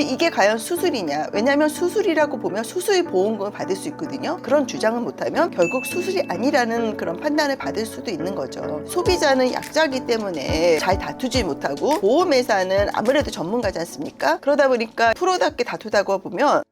근데 이게 과연 수술이냐? 왜냐하면 수술이라고 보면 수술 보험금을 받을 수 있거든요. 그런 주장을 못하면 결국 수술이 아니라는 그런 판단을 받을 수도 있는 거죠. 소비자는 약자기 때문에 잘 다투지 못하고 보험회사는 아무래도 전문가지 않습니까? 그러다 보니까 프로답게 다투다가 보면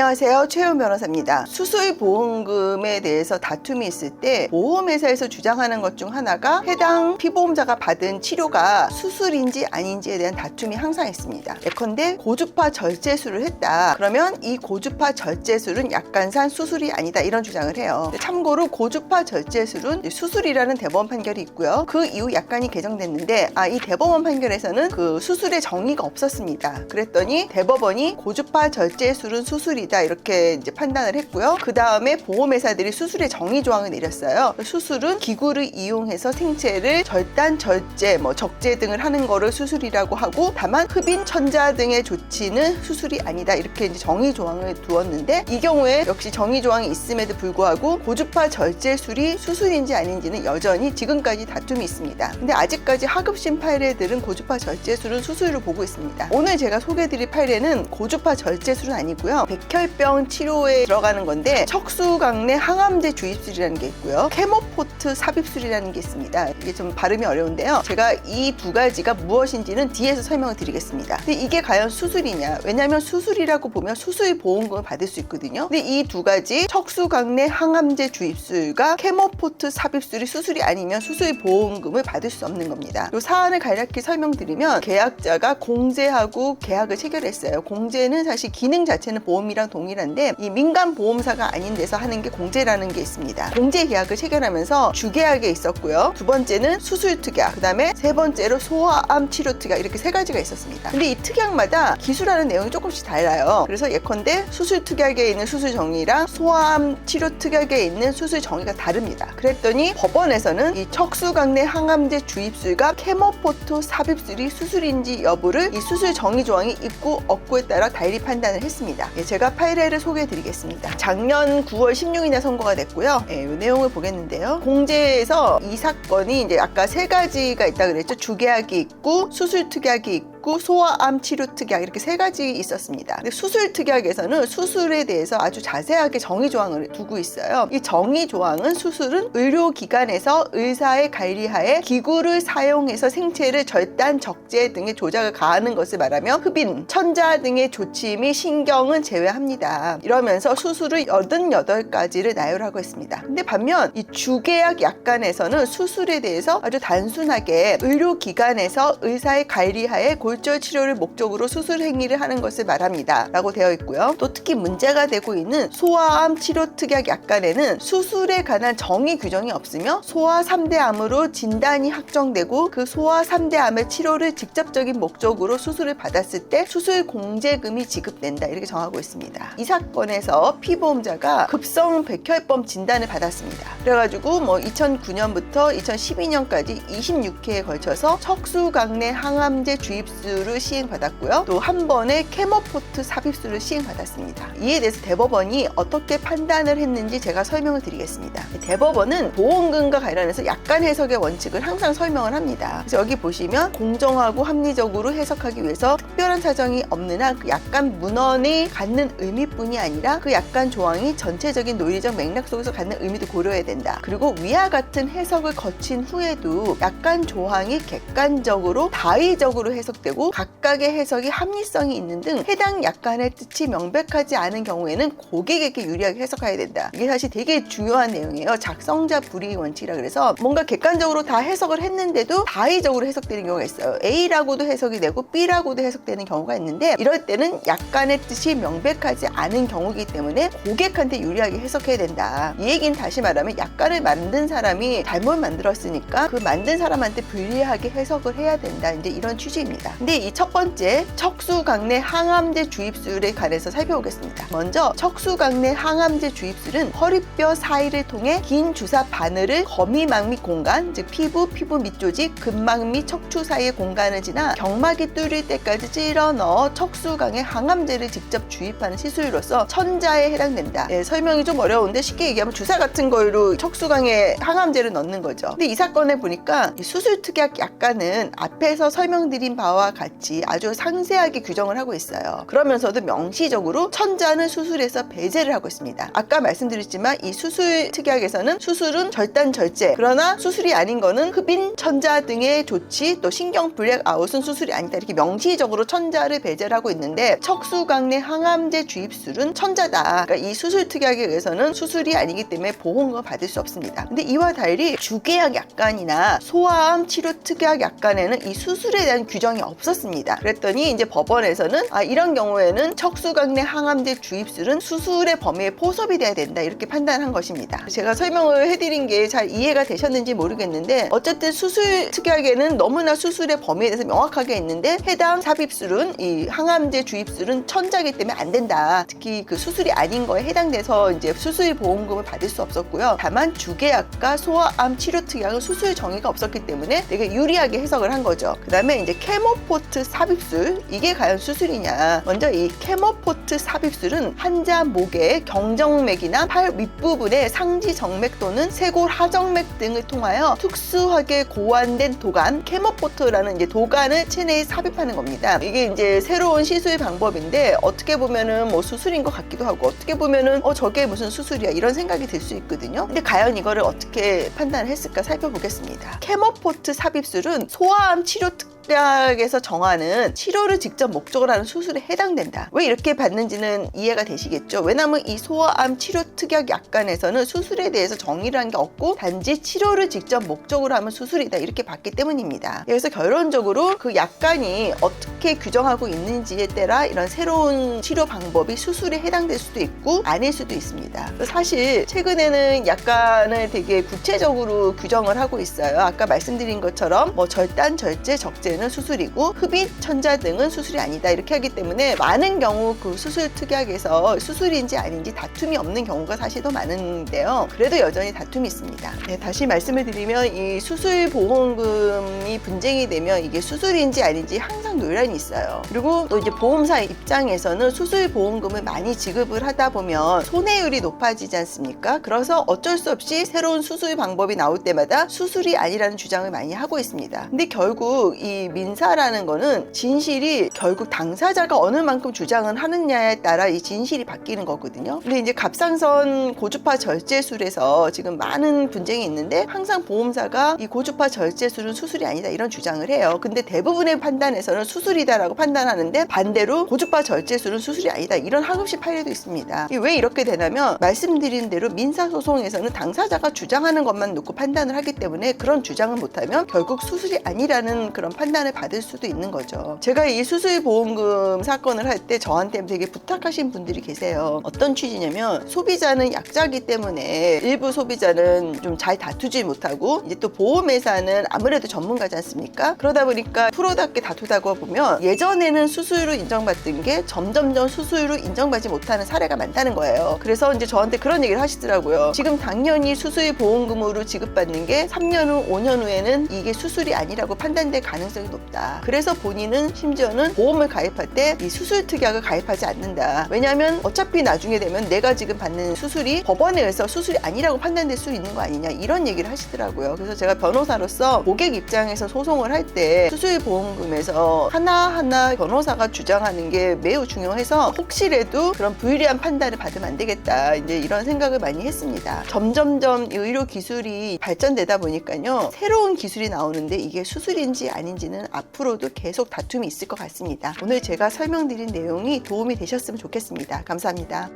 안녕하세요. 최훈 변호사입니다. 수술 보험금에 대해서 다툼이 있을 때 보험회사에서 주장하는 것 중 하나가 해당 피보험자가 받은 치료가 수술인지 아닌지에 대한 다툼이 항상 있습니다. 예컨대 고주파 절제술을 했다. 그러면 이 고주파 절제술은 약간산 수술이 아니다. 이런 주장을 해요. 참고로 고주파 절제술은 수술이라는 대법원 판결이 있고요. 그 이후 약간이 개정됐는데 아, 이 대법원 판결에서는 그 수술의 정의가 없었습니다. 그랬더니 대법원이 고주파 절제술은 수술이 다 이렇게 이제 판단을 했고요. 그 다음에 보험회사들이 수술의 정의 조항을 내렸어요. 수술은 기구를 이용해서 생체를 절단, 절제, 뭐 적재 등을 하는 거를 수술이라고 하고 다만 흡인, 천자 등의 조치는 수술이 아니다 이렇게 이제 정의 조항을 두었는데 이 경우에 역시 정의 조항이 있음에도 불구하고 고주파 절제술이 수술인지 아닌지는 여전히 지금까지 다툼이 있습니다. 근데 아직까지 하급심 판례들은 고주파 절제술은 수술을 보고 있습니다. 오늘 제가 소개해드릴 판례는 고주파 절제술은 아니고요. 백혈 병 치료에 들어가는 건데 척수강내 항암제 주입술이라는 게 있고요. 케모포트 삽입술이라는 게 있습니다. 이게 좀 발음이 어려운데요. 제가 이 두 가지가 무엇인지는 뒤에서 설명을 드리겠습니다. 근데 이게 과연 수술이냐? 왜냐하면 수술이라고 보면 수술 보험금을 받을 수 있거든요. 근데 이 두 가지 척수강내 항암제 주입술과 케모포트 삽입술이 수술이 아니면 수술 보험금을 받을 수 없는 겁니다. 이 사안을 간략히 설명드리면 계약자가 공제하고 계약을 체결했어요. 공제는 사실 기능 자체는 보험이 랑 동일한데 이 민간 보험사가 아닌 데서 하는 게 공제라는 게 있습니다. 공제 계약을 체결하면서 주계약에 있었고요. 두 번째는 수술 특약, 그 다음에 세 번째로 소아암 치료 특약 이렇게 세 가지가 있었습니다. 근데 이 특약마다 기술하는 내용이 조금씩 달라요. 그래서 예컨대 수술 특약에 있는 수술 정의랑 소아암 치료 특약에 있는 수술 정의가 다릅니다. 그랬더니 법원에서는 이 척수강내 항암제 주입술과 케모포토 삽입술이 수술인지 여부를 이 수술 정의 조항이 있고 없고에 따라 달리 판단을 했습니다. 예, 제가 파일을 소개해 드리겠습니다. 작년 9월 16일에 선고가 됐고요. 예, 이 내용을 보겠는데요. 공제에서 이 사건이 이제 아까 세 가지가 있다 그랬죠. 주계약이 있고 수술 특약이 있고 있고 소아 암 치료 특약 이렇게 세 가지 있었습니다. 근데 수술 특약에서는 수술에 대해서 아주 자세하게 정의 조항을 두고 있어요. 이 정의 조항은 수술은 의료기관에서 의사의 관리하에 기구를 사용해서 생체를 절단, 적재 등의 조작을 가하는 것을 말하며 흡인, 천자 등의 조치 및 신경은 제외합니다. 이러면서 수술을 88가지를 나열하고 있습니다. 근데 반면 이 주계약 약관에서는 수술에 대해서 아주 단순하게 의료기관에서 의사의 관리하에 골절 치료를 목적으로 수술 행위를 하는 것을 말합니다. 라고 되어 있고요. 또 특히 문제가 되고 있는 소아암 치료 특약 약관에는 수술에 관한 정의 규정이 없으며 소아 3대암으로 진단이 확정되고 그 소아 3대암의 치료를 직접적인 목적으로 수술을 받았을 때 수술 공제금이 지급된다. 이렇게 정하고 있습니다. 이 사건에서 피보험자가 급성 백혈병 진단을 받았습니다. 그래가지고 뭐 2009년부터 2012년까지 26회에 걸쳐서 척수강내 항암제 주입수 를 시행받았고요. 또 한 번에 케모포트 삽입수를 시행받았습니다. 이에 대해서 대법원이 어떻게 판단을 했는지 제가 설명을 드리겠습니다. 대법원은 보험금과 관련해서 약간 해석의 원칙을 항상 설명을 합니다. 그래서 여기 보시면 공정하고 합리적으로 해석하기 위해서 특별한 사정이 없는 한그 약간 문헌이 갖는 의미뿐이 아니라 그 약간 조항이 전체적인 논리적 맥락 속에서 갖는 의미도 고려해야 된다. 그리고 위와 같은 해석을 거친 후에도 약간 조항이 객관적으로 다의적으로 해석 되고 각각의 해석이 합리성이 있는 등 해당 약간의 뜻이 명백하지 않은 경우에는 고객에게 유리하게 해석해야 된다. 이게 사실 되게 중요한 내용이에요. 작성자 불이의 원칙이라 그래서 뭔가 객관적으로 다 해석을 했는데도 다의적으로 해석되는 경우가 있어요. A라고도 해석이 되고 B라고도 해석되는 경우가 있는데 이럴 때는 약간의 뜻이 명백하지 않은 경우이기 때문에 고객한테 유리하게 해석해야 된다. 이 얘기는 다시 말하면 약간을 만든 사람이 잘못 만들었으니까 그 만든 사람한테 불리하게 해석을 해야 된다. 이제 이런 취지입니다. 근데 이 첫 번째 척수강내 항암제 주입술에 관해서 살펴보겠습니다. 먼저 척수강내 항암제 주입술은 허리뼈 사이를 통해 긴 주사 바늘을 거미막 및 공간, 즉 피부, 피부 밑조직, 근막 및 척추 사이의 공간을 지나 경막이 뚫릴 때까지 찔러 넣어 척수강에 항암제를 직접 주입하는 시술로서 천자에 해당된다. 예, 설명이 좀 어려운데 쉽게 얘기하면 주사 같은 걸로 척수강에 항암제를 넣는 거죠. 근데 이 사건에 보니까 이 수술 특약 약관은 앞에서 설명드린 바와 같이 아주 상세하게 규정을 하고 있어요. 그러면서도 명시적으로 천자는 수술에서 배제를 하고 있습니다. 아까 말씀드렸지만 이 수술 특약에서는 수술은 절단 절제 그러나 수술이 아닌 거는 흡인, 천자 등의 조치 또 신경 블랙 아웃은 수술이 아니다 이렇게 명시적으로 천자를 배제를 하고 있는데 척수강내 항암제 주입술은 천자다. 그러니까 이 수술 특약에 의해서는 수술이 아니기 때문에 보험금을 받을 수 없습니다. 근데 이와 달리 주계약 약관이나 소아암 치료 특약 약관에는 이 수술에 대한 규정이 없 었습니다. 그랬더니 이제 법원에서는 아, 이런 경우에는 척수강내 항암제 주입술은 수술의 범위에 포섭이 돼야 된다 이렇게 판단한 것입니다. 제가 설명을 해드린 게 잘 이해가 되셨는지 모르겠는데 어쨌든 수술 특약에는 너무나 수술의 범위에 대해서 명확하게 있는데 해당 삽입술은 이 항암제 주입술은 천자기 때문에 안 된다. 특히 그 수술이 아닌 거에 해당돼서 이제 수술 보험금을 받을 수 없었고요. 다만 주계약과 소아암 치료 특약은 수술 정의가 없었기 때문에 되게 유리하게 해석을 한 거죠. 그 다음에 이제 케모 포트 삽입술 이게 과연 수술이냐? 먼저 이 케모포트 삽입술은 환자 목의 경정맥이나 팔 윗부분의 상지 정맥 또는 쇄골 하정맥 등을 통하여 특수하게 고안된 도관 케모포트라는 이제 도관을 체내에 삽입하는 겁니다. 이게 이제 새로운 시술 방법인데 어떻게 보면은 뭐 수술인 것 같기도 하고 어떻게 보면은 어 저게 무슨 수술이야 이런 생각이 들 수 있거든요. 근데 과연 이거를 어떻게 판단했을까 살펴보겠습니다. 케모포트 삽입술은 소아암 치료 특 약에서 정하는 치료를 직접 목적으로 하는 수술에 해당된다. 왜 이렇게 받는지는 이해가 되시겠죠? 왜냐하면 이 소아암 치료 특약 약관에서는 수술에 대해서 정의를 한 게 없고 단지 치료를 직접 목적으로 하면 수술이다 이렇게 봤기 때문입니다. 그래서 결론적으로 그 약관이 어떻게 규정하고 있는지에 따라 이런 새로운 치료 방법이 수술에 해당될 수도 있고 아닐 수도 있습니다. 사실 최근에는 약관을 되게 구체적으로 규정을 하고 있어요. 아까 말씀드린 것처럼 뭐 절단, 절제, 적재 는 수술이고 흡입, 천자 등은 수술이 아니다 이렇게 하기 때문에 많은 경우 그 수술 특약에서 수술인지 아닌지 다툼이 없는 경우가 사실 더 많은데요. 그래도 여전히 다툼이 있습니다. 네, 다시 말씀을 드리면 이 수술 보험금이 분쟁이 되면 이게 수술인지 아닌지 항상 논란이 있어요. 그리고 또 이제 보험사 입장에서는 수술 보험금을 많이 지급을 하다 보면 손해율이 높아지지 않습니까? 그래서 어쩔 수 없이 새로운 수술 방법이 나올 때마다 수술이 아니라는 주장을 많이 하고 있습니다. 근데 결국 이 민사라는 거는 진실이 결국 당사자가 어느 만큼 주장을 하느냐에 따라 이 진실이 바뀌는 거거든요. 근데 이제 갑상선 고주파 절제술에서 지금 많은 분쟁이 있는데 항상 보험사가 이 고주파 절제술은 수술이 아니다 이런 주장을 해요. 근데 대부분의 판단에서는 수술이다라고 판단하는데 반대로 고주파 절제술은 수술이 아니다 이런 항급식 판례도 있습니다. 왜 이렇게 되냐면 말씀드린 대로 민사소송에서는 당사자가 주장하는 것만 놓고 판단을 하기 때문에 그런 주장을 못하면 결국 수술이 아니라는 그런 판단 을 받을 수도 있는 거죠. 제가 이 수술 보험금 사건을 할 때 저한테 되게 부탁하신 분들이 계세요. 어떤 취지냐면 소비자는 약자기 때문에 일부 소비자는 좀 잘 다투지 못하고 이제 또 보험회사는 아무래도 전문가지 않습니까? 그러다 보니까 프로답게 다투다가 보면 예전에는 수수료 인정받던 게 점점점 수수료 인정받지 못하는 사례가 많다는 거예요. 그래서 이제 저한테 그런 얘기를 하시더라고요. 지금 당연히 수술 보험금으로 지급받는 게 3년 후, 5년 후에는 이게 수술이 아니라고 판단될 가능성이 높다. 그래서 본인은 심지어는 보험을 가입할 때 이 수술 특약을 가입하지 않는다. 왜냐하면 어차피 나중에 되면 내가 지금 받는 수술이 법원에 의해서 수술이 아니라고 판단될 수 있는 거 아니냐 이런 얘기를 하시더라고요. 그래서 제가 변호사로서 고객 입장에서 소송을 할 때 수술 보험금에서 하나하나 변호사가 주장하는 게 매우 중요해서 혹시라도 그런 불리한 판단을 받으면 안 되겠다. 이제 이런 생각을 많이 했습니다. 점점점 의료 기술이 발전되다 보니까요. 새로운 기술이 나오는데 이게 수술인지 아닌 지는 앞으로도 계속 다툼이 있을 것 같습니다. 오늘 제가 설명드린 내용이 도움이 되셨으면 좋겠습니다. 감사합니다.